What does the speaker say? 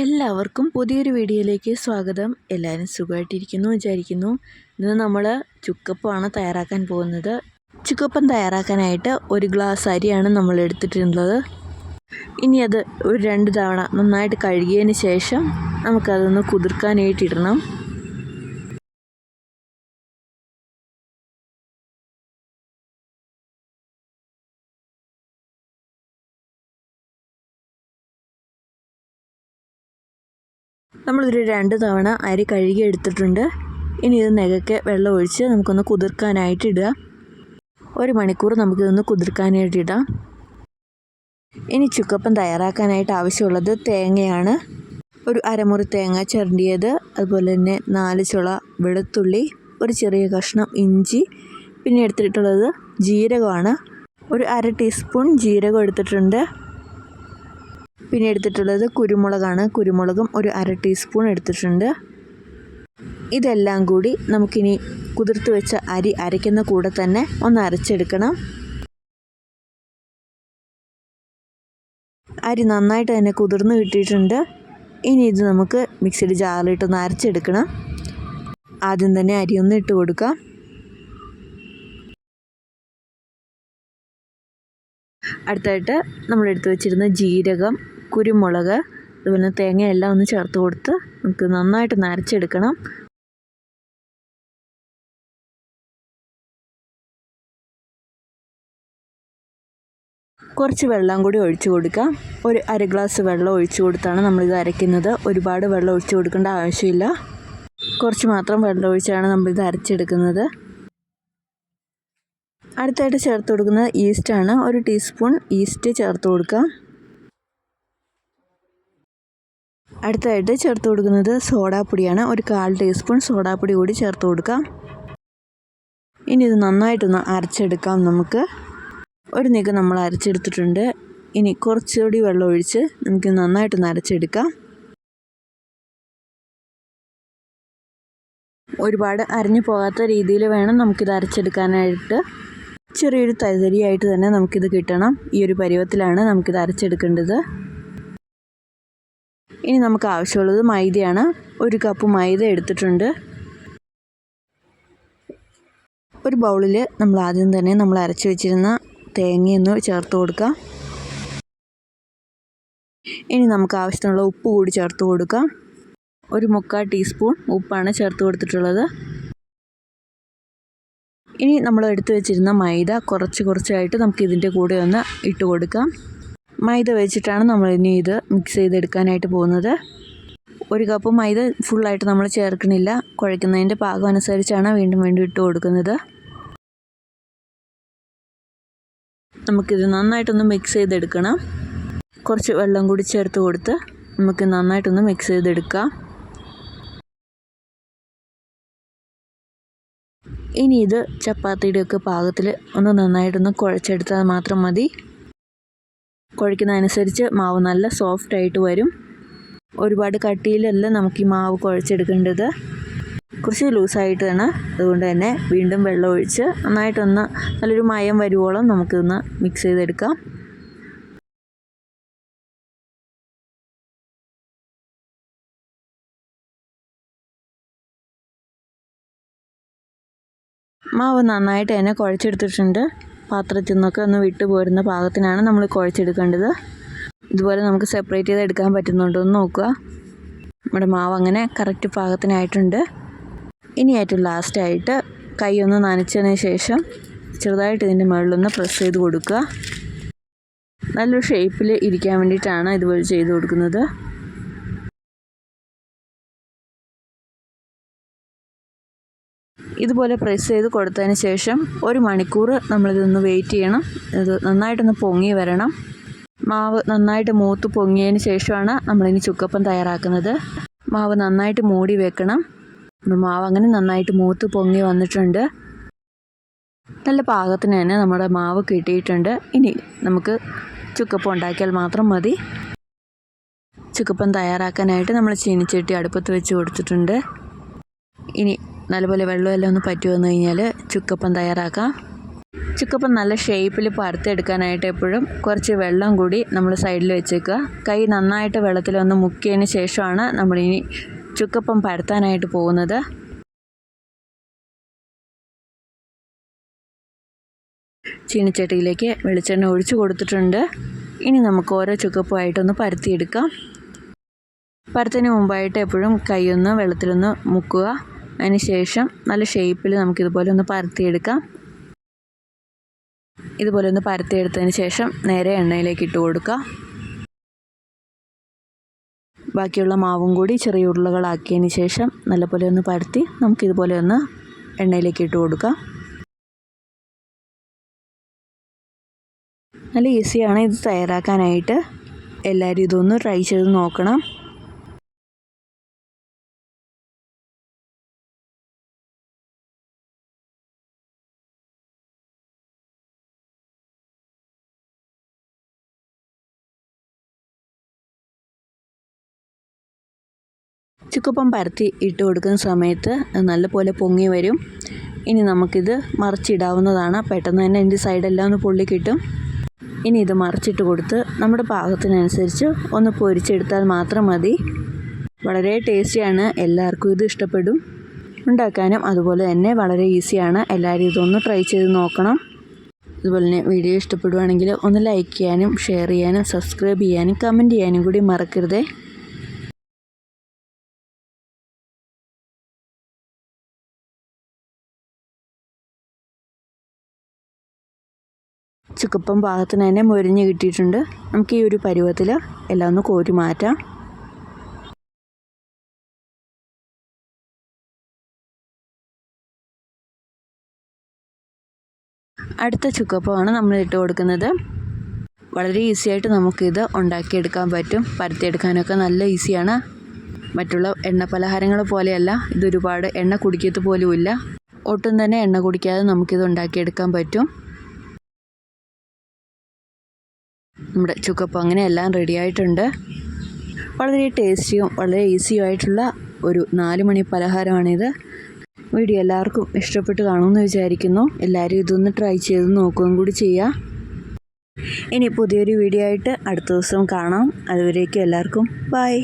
എല്ലാവർക്കും പുതിയൊരു വീഡിയോയിലേക്ക് സ്വാഗതം. എല്ലാവരും സുഖമായിട്ടിരിക്കുന്നു വിചാരിക്കുന്നു. ഇന്ന് നമ്മൾ ചുക്കപ്പമാണ് തയ്യാറാക്കാൻ പോകുന്നത്. ചുക്കപ്പം തയ്യാറാക്കാനായിട്ട് ഒരു ഗ്ലാസ് അരിയാണ് നമ്മൾ എടുത്തിട്ടുള്ളത്. ഇനി അത് ഒരു രണ്ട് തവണ നന്നായിട്ട് കഴുകിയതിന് ശേഷം നമുക്കതൊന്ന് കുതിർക്കാനായിട്ട് ഇടണം നമ്മളൊരു രണ്ട് തവണ അരി കഴുകി എടുത്തിട്ടുണ്ട്. ഇനി ഇത് നെകക്കെ വെള്ളം ഒഴിച്ച് നമുക്കൊന്ന് കുതിർക്കാനായിട്ട് ഇടുക. ഒരു മണിക്കൂർ നമുക്കിതൊന്ന് കുതിർക്കാനായിട്ട് ഇടാം. ഇനി ചുക്കപ്പം തയ്യാറാക്കാനായിട്ട് ആവശ്യമുള്ളത് തേങ്ങയാണ്. ഒരു അരമുറി തേങ്ങ ചിരണ്ടിയത് അതുപോലെ തന്നെ നാല് ചുള വെളുത്തുള്ളി ഒരു ചെറിയ കഷ്ണം ഇഞ്ചി പിന്നെ എടുത്തിട്ടുള്ളത് ജീരകമാണ്. ഒരു അര ടീസ്പൂൺ ജീരകം എടുത്തിട്ടുണ്ട്. പിന്നെ എടുത്തിട്ടുള്ളത് കുരുമുളകാണ്. കുരുമുളകും ഒരു അര ടീസ്പൂൺ എടുത്തിട്ടുണ്ട്. ഇതെല്ലാം കൂടി നമുക്കിനി കുതിർത്ത് വെച്ച അരി അരയ്ക്കുന്ന കൂടെ തന്നെ ഒന്ന് അരച്ചെടുക്കണം. അരി നന്നായിട്ട് തന്നെ കുതിർന്ന് കിട്ടിയിട്ടുണ്ട്. ഇനി ഇത് നമുക്ക് മിക്സിയുടെ ജാറിലിട്ടൊന്ന് അരച്ചെടുക്കണം. ആദ്യം തന്നെ അരി ഒന്ന് ഇട്ട് കൊടുക്കാം. അടുത്തായിട്ട് നമ്മൾ എടുത്തു വെച്ചിരുന്ന ജീരകം കുരുമുളക് അതുപോലെ തേങ്ങയെല്ലാം ഒന്ന് ചേർത്ത് കൊടുത്ത് നമുക്ക് നന്നായിട്ട് നരച്ചെടുക്കണം. കുറച്ച് വെള്ളം കൂടി ഒഴിച്ചു കൊടുക്കാം. ഒരു അര ഗ്ലാസ് വെള്ളം ഒഴിച്ചു കൊടുത്താണ് നമ്മളിത് അരയ്ക്കുന്നത്. ഒരുപാട് വെള്ളം ഒഴിച്ചു കൊടുക്കേണ്ട ആവശ്യമില്ല. കുറച്ച് മാത്രം വെള്ളം ഒഴിച്ചാണ് നമ്മളിത് അരച്ചെടുക്കുന്നത്. അടുത്തായിട്ട് ചേർത്ത് കൊടുക്കുന്നത് ഈസ്റ്റാണ് ഒരു ടീസ്പൂൺ ഈസ്റ്റ് ചേർത്ത് കൊടുക്കുക. അടുത്തായിട്ട് ചേർത്ത് കൊടുക്കുന്നത് സോഡാപ്പൊടിയാണ്. ഒരു കാൽ ടീസ്പൂൺ സോഡാപ്പൊടി കൂടി ചേർത്ത് കൊടുക്കാം ഇനി ഇത് നന്നായിട്ടൊന്ന് അരച്ചെടുക്കാം നമുക്ക്. ഒരു നീക്കം നമ്മൾ അരച്ചെടുത്തിട്ടുണ്ട്. ഇനി കുറച്ചുകൂടി വെള്ളം ഒഴിച്ച് നമുക്ക് നന്നായിട്ടൊന്ന് അരച്ചെടുക്കാം. ഒരുപാട് അരിഞ്ഞു പോകാത്ത രീതിയിൽ വേണം നമുക്കിത് അരച്ചെടുക്കാനായിട്ട്. ചെറിയൊരു തരിതരിയായിട്ട് തന്നെ നമുക്കിത് കിട്ടണം. ഈ ഒരു പരുവത്തിലാണ് നമുക്കിത് അരച്ചെടുക്കേണ്ടത്. ഇനി നമുക്ക് ആവശ്യമുള്ളത് മൈദയാണ്. ഒരു കപ്പ് മൈദ എടുത്തിട്ടുണ്ട്. ഒരു ബൗളിൽ നമ്മൾ ആദ്യം തന്നെ നമ്മൾ അരച്ച് വെച്ചിരുന്ന തേങ്ങയൊന്ന് ചേർത്ത് കൊടുക്കാം ഇനി നമുക്ക് ആവശ്യത്തിനുള്ള ഉപ്പ് കൂടി ചേർത്ത് കൊടുക്കാം. ഒരു മുക്കാൽ ടീസ്പൂൺ ഉപ്പാണ് ചേർത്ത് കൊടുത്തിട്ടുള്ളത്. ഇനി നമ്മൾ എടുത്തു വെച്ചിരുന്ന മൈദ കുറച്ച് കുറച്ചായിട്ട് നമുക്ക് ഇതിന്റെ കൂടെ ഒന്ന് ഇട്ട് കൊടുക്കാം. മൈദ വെച്ചിട്ടാണ് നമ്മൾ ഇനി ഇത് മിക്സ് ചെയ്തെടുക്കാനായിട്ട് പോകുന്നത്. ഒരു കപ്പ് മൈദ ഫുള്ളായിട്ട് നമ്മൾ ചേർക്കണില്ല. കുഴയ്ക്കുന്നതിന്റെ പാകം അനുസരിച്ചാണ് വീണ്ടും വീണ്ടും ഇട്ട് കൊടുക്കുന്നത്. നമുക്കിത് നന്നായിട്ടൊന്ന് മിക്സ് ചെയ്തെടുക്കണം. കുറച്ച് വെള്ളം കൂടി ചേർത്ത് കൊടുത്ത് നമുക്ക് നന്നായിട്ടൊന്ന് മിക്സ് ചെയ്തെടുക്കാം. ഇനി ഇത് ചപ്പാത്തിയുടെയൊക്കെ പാകത്തിൽ ഒന്ന് നന്നായിട്ടൊന്ന് കുഴച്ചെടുത്താൽ മാത്രം മതി. കുഴയ്ക്കുന്നതനുസരിച്ച് മാവ് നല്ല സോഫ്റ്റ് ആയിട്ട് വരും. ഒരുപാട് കട്ടിയിലല്ല നമുക്ക് ഈ മാവ് കുഴച്ചെടുക്കേണ്ടത്. കുറച്ച് ലൂസായിട്ട് തന്നെ അതുകൊണ്ട് തന്നെ വീണ്ടും വെള്ളം ഒഴിച്ച് നന്നായിട്ടൊന്ന് നല്ലൊരു മയം വരുവോളം നമുക്കിതൊന്ന് മിക്സ് ചെയ്തെടുക്കാം. മാവ് നന്നായിട്ട് തന്നെ കുഴച്ചെടുത്തിട്ടുണ്ട്. പാത്രത്തിൽ നിന്നൊക്കെ ഒന്ന് വിട്ടു പോരുന്ന പാകത്തിനാണ് നമ്മൾ കുഴച്ചെടുക്കേണ്ടത്. ഇതുപോലെ നമുക്ക് സെപ്പറേറ്റ് ചെയ്ത് എടുക്കാൻ പറ്റുന്നുണ്ടോ എന്ന് നോക്കുക. നമ്മുടെ മാവ് അങ്ങനെ കറക്റ്റ് പാകത്തിനായിട്ടുണ്ട്. ഇനി ഏറ്റവും ലാസ്റ്റായിട്ട് കൈ ഒന്ന് നനച്ചതിന് ശേഷം ചെറുതായിട്ട് ഇതിന്റെ മുകളിലൊന്ന് പ്രസ് ചെയ്ത് കൊടുക്കുക. നല്ലൊരു ഷേപ്പിൽ ഇരിക്കാൻ വേണ്ടിയിട്ടാണ് ഇതുപോലെ ചെയ്ത് കൊടുക്കുന്നത്. ഇതുപോലെ പ്രസ് ചെയ്ത് കൊടുത്തതിന് ശേഷം ഒരു മണിക്കൂർ നമ്മളിതൊന്ന് വെയിറ്റ് ചെയ്യണം. ഇത് നന്നായിട്ടൊന്ന് പൊങ്ങി വരണം. മാവ് നന്നായിട്ട് മൂത്ത് പൊങ്ങിയതിന് ശേഷമാണ് നമ്മളിനി ചുക്കപ്പം തയ്യാറാക്കുന്നത്. മാവ് നന്നായിട്ട് മൂടി വെക്കണം. മാവ് അങ്ങനെ നന്നായിട്ട് മൂത്ത് പൊങ്ങി വന്നിട്ടുണ്ട്. നല്ല പാകത്തിന് തന്നെ നമ്മുടെ മാവ് കിട്ടിയിട്ടുണ്ട്. ഇനി നമുക്ക് ചുക്കപ്പം ഉണ്ടാക്കിയാൽ മാത്രം മതി. ചുക്കപ്പം തയ്യാറാക്കാനായിട്ട് നമ്മൾ ചീനിച്ചട്ടി അടുപ്പത്ത് വെച്ച് കൊടുത്തിട്ടുണ്ട്. ഇനി നല്ലപോലെ വെള്ളമെല്ലാം ഒന്ന് പറ്റി വന്നു കഴിഞ്ഞാൽ ചുക്കപ്പം തയ്യാറാക്കാം. ചുക്കപ്പം നല്ല ഷേപ്പിൽ പറത്തെടുക്കാനായിട്ട് എപ്പോഴും കുറച്ച് വെള്ളം കൂടി നമ്മൾ സൈഡിൽ വെച്ചേക്കുക. കൈ നന്നായിട്ട് വെള്ളത്തിൽ ഒന്ന് മുക്കിയതിന് ശേഷമാണ് നമ്മളിനി ചുക്കപ്പം പരത്താനായിട്ട് പോകുന്നത്. ചീനിച്ചട്ടിയിലേക്ക് വെളിച്ചെണ്ണ ഒഴിച്ചു കൊടുത്തിട്ടുണ്ട്. ഇനി നമുക്ക് ഓരോ ചുക്കപ്പുമായിട്ടൊന്ന് പരത്തിയെടുക്കാം. പരത്തിന് മുമ്പായിട്ട് എപ്പോഴും കൈയൊന്ന് വെള്ളത്തിലൊന്ന് മുക്കുക. അതിന് ശേഷം നല്ല ഷേപ്പിൽ നമുക്ക് ഇതുപോലെ ഒന്ന് പരത്തിയെടുക്കാം. ഇതുപോലെ ഒന്ന് പരത്തിയെടുത്തതിന് ശേഷം നേരെ എണ്ണയിലേക്ക് ഇട്ട് കൊടുക്കുക ബാക്കിയുള്ള മാവും കൂടി ചെറിയ ഉരുളകളാക്കിയതിന് ശേഷം നല്ലപോലെ ഒന്ന് പരത്തി നമുക്കിതുപോലെ ഒന്ന് എണ്ണയിലേക്ക് ഇട്ട് കൊടുക്കാം. നല്ല ഈസിയാണ് ഇത് തയ്യാറാക്കാനായിട്ട്. എല്ലാവരും ഇതൊന്ന് ട്രൈ ചെയ്ത് നോക്കണം. ചുക്കപ്പം പരത്തി ഇട്ട് കൊടുക്കുന്ന സമയത്ത് നല്ലപോലെ പൊങ്ങി വരും. ഇനി നമുക്കിത് മറിച്ചിടാവുന്നതാണ്. പെട്ടെന്ന് തന്നെ എന്റെ സൈഡെല്ലാം ഒന്ന് പൊള്ളി കിട്ടും. ഇനി ഇത് മറിച്ചിട്ട് കൊടുത്ത് നമ്മുടെ പാകത്തിനനുസരിച്ച് ഒന്ന് പൊരിച്ചെടുത്താൽ മാത്രം മതി. വളരെ ടേസ്റ്റിയാണ്. എല്ലാവർക്കും ഇത് ഇഷ്ടപ്പെടും. ഉണ്ടാക്കാനും അതുപോലെ തന്നെ വളരെ ഈസിയാണ്. എല്ലാവരും ഇതൊന്ന് ട്രൈ ചെയ്ത് നോക്കണം. അതുപോലെ തന്നെ വീഡിയോ ഇഷ്ടപ്പെടുവാണെങ്കിൽ ഒന്ന് ലൈക്ക് ചെയ്യാനും ഷെയർ ചെയ്യാനും സബ്സ്ക്രൈബ് ചെയ്യാനും കമന്റ് ചെയ്യാനും കൂടി മറക്കരുതേ. ചുക്കപ്പം പാകത്തിന് തന്നെ മൊരിഞ്ഞ് കിട്ടിയിട്ടുണ്ട്. നമുക്ക് ഈ ഒരു പരുവത്തിൽ എല്ലാം ഒന്ന് കോരി മാറ്റാം. അടുത്ത ചുക്കപ്പമാണ് നമ്മൾ ഇട്ട് കൊടുക്കുന്നത്. വളരെ ഈസി ആയിട്ട് നമുക്കിത് ഉണ്ടാക്കിയെടുക്കാൻ പറ്റും. പരത്തിയെടുക്കാനൊക്കെ നല്ല ഈസിയാണ്. മറ്റുള്ള എണ്ണ പലഹാരങ്ങൾ പോലെയല്ല ഇതൊരുപാട് എണ്ണ കുടിക്കത്ത് പോലുമില്ല. ഒട്ടും തന്നെ എണ്ണ കുടിക്കാതെ നമുക്കിത് ഉണ്ടാക്കിയെടുക്കാൻ പറ്റും. നമ്മുടെ ചുക്കപ്പം അങ്ങനെ എല്ലാം റെഡി ആയിട്ടുണ്ട്. വളരെ ടേസ്റ്റിയും വളരെ ഈസിയും ആയിട്ടുള്ള ഒരു നാല് മണി പലഹാരമാണിത്. വീഡിയോ എല്ലാവർക്കും ഇഷ്ടപ്പെട്ട് കാണുമെന്ന് വിചാരിക്കുന്നു. എല്ലാവരും ഇതൊന്ന് ട്രൈ ചെയ്ത് നോക്കുകയും കൂടി ചെയ്യാം. ഇനി പുതിയൊരു വീഡിയോ ആയിട്ട് അടുത്ത ദിവസം കാണാം. അതുവരേക്കും എല്ലാവർക്കും ബൈ